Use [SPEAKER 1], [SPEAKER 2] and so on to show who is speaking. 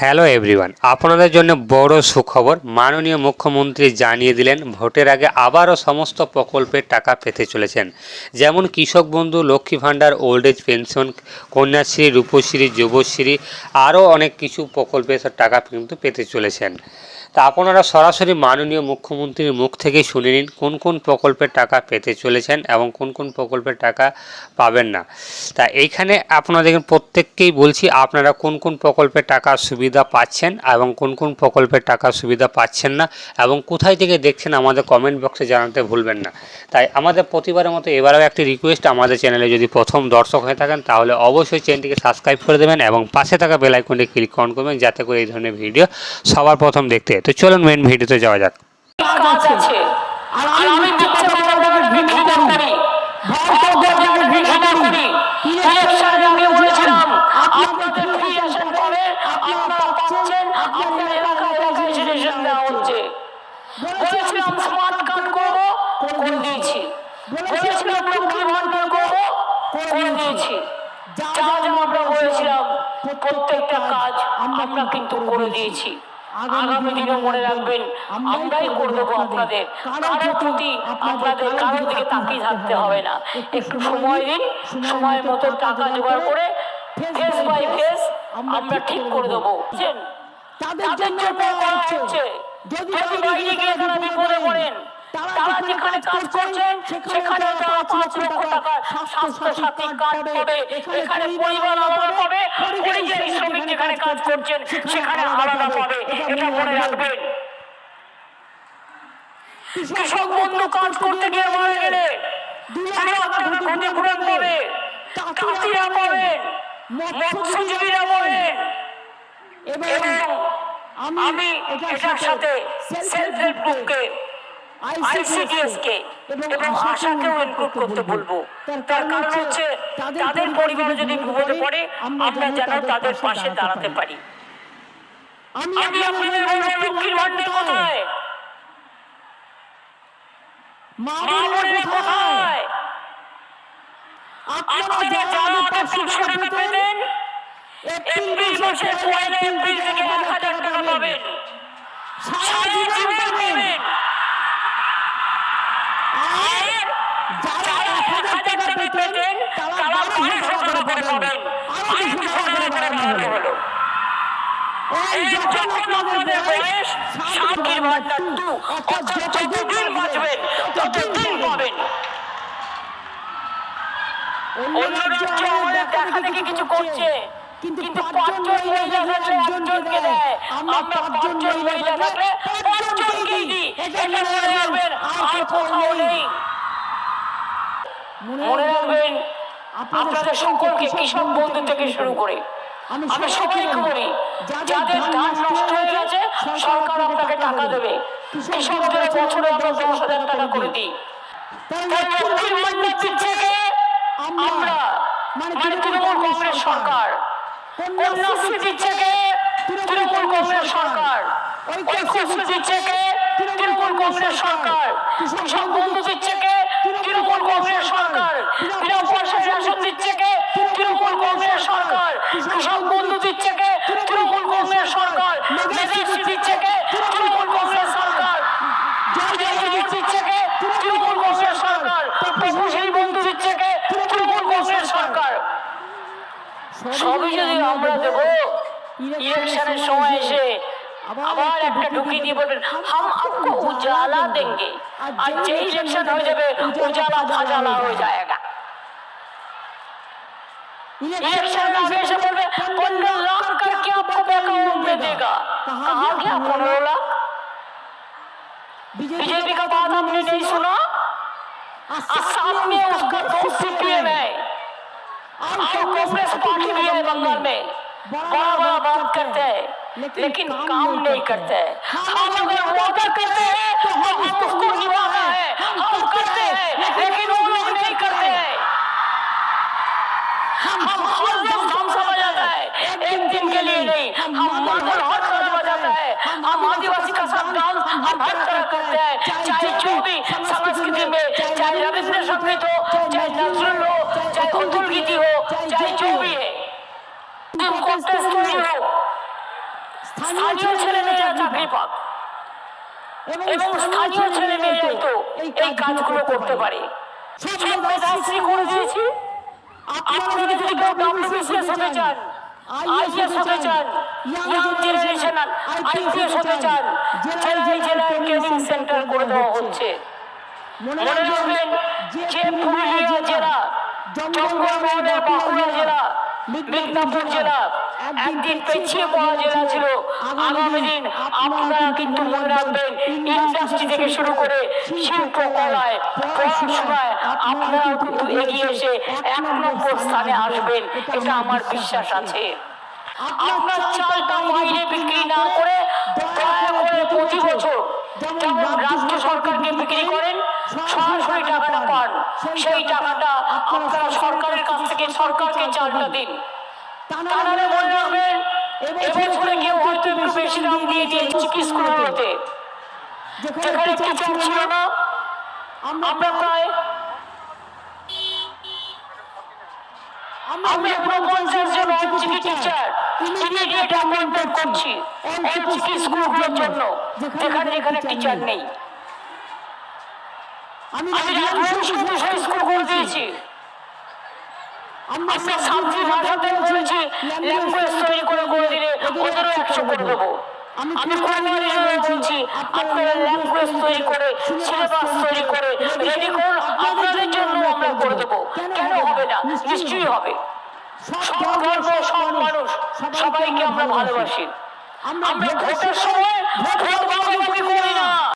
[SPEAKER 1] Hello everyone আপনাদের জন্য বড় সুখবর, মাননীয় মুখ্যমন্ত্রী জানিয়ে দিলেন, ভোটের আগে আবারও সমস্ত প্রকল্পের টাকা পেতে চলেছেন। যেমন Krishak Bandhu Lakshmi Bhandar old age pension Kanyashree, Rupashree, Yuvashree, আরও অনেক কিছু প্রকল্পের টাকা কিন্তু পেতে চলেছেন। তা আপনারা সরাসরি মাননীয় মুখ্যমন্ত্রীর মুখ থেকেই শুনে নিন, কোন কোন প্রকল্পের টাকা পেতে চলেছেন এবং কোন কোন প্রকল্পের টাকা পাবেন না। তা এইখানে আপনাদের প্রত্যেককেই বলছি আপনারা কোন কোন প্রকল্পের টাকার সুবিধা পাচ্ছেন এবং কোন কোন প্রকল্পের টাকার সুবিধা পাচ্ছেন না এবং কোথায় থেকে দেখছেন আমাদের কমেন্ট বক্সে জানাতে ভুলবেন না। তাই আমাদের প্রতিবারের মতো এবারেও একটি রিকোয়েস্ট আমাদের চ্যানেলে যদি প্রথম দর্শক হয়ে থাকেন, তাহলে অবশ্যই চ্যানেলটিকে সাবস্ক্রাইব করে দেবেন এবং পাশে থাকা বেল আইকনটি ক্লিক অন করবেন, যাতে করে এই ধরনের ভিডিও সবার প্রথম দেখতে তো চলুন মেন ভিডিওতে যাওয়া যাক
[SPEAKER 2] কাজ আছে আর আমি মিথ্যে কথা বলে ঘৃণা করি ভয়কে ঘৃণা করি ইলেকশনে আমি বলেছিলাম আপনাদের ফ্রি রেশন পাবে আপনারা পাচ্ছেন আপনার এলাকায় এলাকায় রেশন দেওয়া হচ্ছে বলেছিলাম স্মার্ট কার্ড করব করে দিয়েছি। বলেছিলাম লক্ষ্মী ভান্ডার করব করে দিয়েছি। যা যা আমরা বলেছিলাম প্রত্যেকটা কাজ আমরা কিন্তু করে দিয়েছি। আগামী দিনে মনে রাখবেন আমরাই করে দেবো আপনাদের। কারোর প্রতি আপনাদের কারোর দিকে তাকিয়ে থাকতে হবে না। একটু সময় দিন সময় মতো টাকা জোগাড় করে ফেস বাই ফেস আমরা ঠিক করে দেবো? তাদের জন্য করা হচ্ছে। যদি বাইরে গিয়ে তারা বিপদে পড়েন তারা যেখানে কাজ করছেন সেখানে তারা পাঁচ লক্ষ টাকা স্বাস্থ্য সাথী কার্ড পাবে এখানে পরিবার আলাদা পাবে পরিযায়ী শ্রমিক যেখানে কাজ করছেন সেখানে আলাদা পাবে এটা মনে রাখবেন। কৃষক বন্ধু কাজ করতে গিয়ে মারা গেলে ক্ষতিপূরণ পাবে তাঁতিরা পাবেন মৎস্যজীবীরা পাবেন। এবং আমি এটার সাথে সেলফ হেল্প গ্রুপকে আইসিডিএস কে এবং আশাকেও ইনক্লুড করতে বলব। তার কারণ হচ্ছে তাদের পরিবার যদি বিপদে পড়ে আমরা যেন তাদের পাশে দাঁড়াতে পারি। আমি আপনাদের বলব লক্ষ্মীর ভান্ডার কোথায়? মা বোনেরা কোথায়? আপনারা যারা পাঁচশো টাকা পেতেন এপ্রিল মাসের পয়লা এপ্রিল থেকে এক হাজার টাকা পাবেন। সারা জীবন পাবেন। আর যারা এক হাজার টাকা পেতেন তারা বারোশো টাকা করে পাবেন আর দুশো টাকা করে বাড়ানো হলো। এই যখন আপনাদের বয়স সাতটির ভান্ডার টু অর্থাৎ যতদিন বাঁচবেন ততদিন পাবেন। অন্য রাজ্য আমাদের দেখা দেখি কিছু করছে। কিন্তু পাঁচজন মহিলা থাকলে একজনকে দেয়। আমরা পাঁচজন মহিলা থাকলে পাঁচজনকেই দিই। এটা মনে রাখবেন আর কোথাও নেই। মনে রাখবেন আপনাদের সকলকে কৃষক বন্ধু থেকে শুরু করে। আমি সকলকে বলি যাদের ধান নষ্ট হয়ে গেছে সরকার আপনাকে টাকা দেবে। কৃষকদের বছরে আমরা দশ হাজার টাকা করে দিই। তাই লক্ষ্মীর ভান্ডার দিচ্ছে কে? আমরা মানে তৃণমূল কংগ্রেস সরকার। কন্যাশ্রী দিচ্ছে কে তৃণমূল কংগ্রেস সরকার। ঐক্যশ্রী দিচ্ছে কে তৃণমূল কংগ্রেস সরকার। কৃষক বন্ধু দিচ্ছে কে তৃণমূল কংগ্রেস সরকার। বিনা পয়সায় রেশন দিচ্ছে কে তৃণমূল কংগ্রেস সরকার। কৃষক বন্ধু দিচ্ছে কে তৃণমূল কংগ্রেস সরকার। মেধাশ্রী দিচ্ছে কে তৃণমূল কংগ্রেস সরকার। দিচ্ছে কে তৃণমূল কংগ্রেস সরকার। বন্ধু দিচ্ছে কে তৃণমূল কংগ্রেস সরকার। যদি আমরা দেব ইলেকশনের সময় এসে আবার একটা ঢুকি দিয়ে বলবেন হাম আপকো উজালা দেঙ্গে আর যে ইলেকশন হয়ে যাবে উজালা ভাজালা হয়ে যায়গা इलेक्शन में हमेशा बोल रहे पंद्रह लाख करके आपको अकाउंट में देगा कहा गया पंद्रह लाख बीजेपी का बात आपने नहीं सुना असम में उसका दो सीपीएम है और कांग्रेस पार्टी भी है बंगाल में बड़ा बात करते हैं लेकिन काम नहीं करते हैं। हम अगर वादा करते हैं तो हम उसको निभाना है हम करते हैं लेकिन वो लोग नहीं करते हैं। हम हर रोज हम समझ आता है एक दिन के लिए नहीं हम मार्बल हर तरह बजाता है। हम आदिवासी का सब डांस हम हर तरह करते हैं। चाहे जो भी संस्कृति में चाहे रविंद्र संगीत हो चाहे नजरुल हो चाहे उर्दू गीति हो স্থানীয় ছেলে মেয়েরা চাকরি পাক। এবং স্থানীয় ছেলে মেয়েরাই তো এই কাজগুলো করতে পারে। সব মেধাশ্রী করে দিয়েছি। আপনারা যদি ডব্লিউবিসিএস হতে চান আইএস হতে চান ইয়াং জেনারেশন আইপিএস হতে চান জেলায় জেলায় ট্রেনিং সেন্টার করে দেওয়া হচ্ছে। মনে রাখবেন যে পুরুলিয়া জেলা চন্দ্রমোহনের বাঁকুড়া জেলা মিদনাপুর জেলা একদিন পেছিয়ে পড়া জেলা ছিল। আগামী দিন আপনারা কিন্তু মনে রাখবেন ইন্ডাস্ট্রি থেকে শুরু করে শিল্পকলায় পড়াশোনায় আপনারাও কিন্তু এগিয়ে এসে এক নম্বর স্থানে আসবেন। এটা আমার বিশ্বাস আছে। আপনার চালটা বাইরে বিক্রি না করে দয়া করে প্রতি বছর যেমন রাজ্য সরকারকে বিক্রি করেন সরাসরি টাকাটা পান। সেই টাকাটা আপনারা সরকারের কাছ থেকে সরকারকে চালটা দিন। তাহলে মনে রাখবেন এবছরে কেউ হয়তো একটু বেশি দাম দিয়ে দিয়েছে চিকিৎসাগুলোতে যেখানে টিচার ছিল না আমরা প্রায় আমরা উনপঞ্চাশ জন এমজিপি টিচার ইমিডিয়েট অ্যাপয়েন্টমেন্ট করছি স্কুলগুলোর জন্য। যেখানে যেখানে টিচার নেই। আমি স্কুল করে দিয়েছি আমরা সাতটি ভাষাতে বলেছি ল্যাঙ্গুয়েজ তৈরি করে করে দিলে ওদেরও একশো করে দেবো। আমি কোরবানি হিসেবে বলছি আপনারা ল্যাঙ্গুয়েজ তৈরি করে সিলেবাস তৈরি করে রেডি করুন আপনাদের জন্য আমরা করে দেবো। কেন হবে না? নিশ্চয়ই হবে। সব ধর্ম সব মানুষ সবাইকে আমরা ভালোবাসি। আমরা ভোটের সময় ভোট ভাগাভাগি করি না।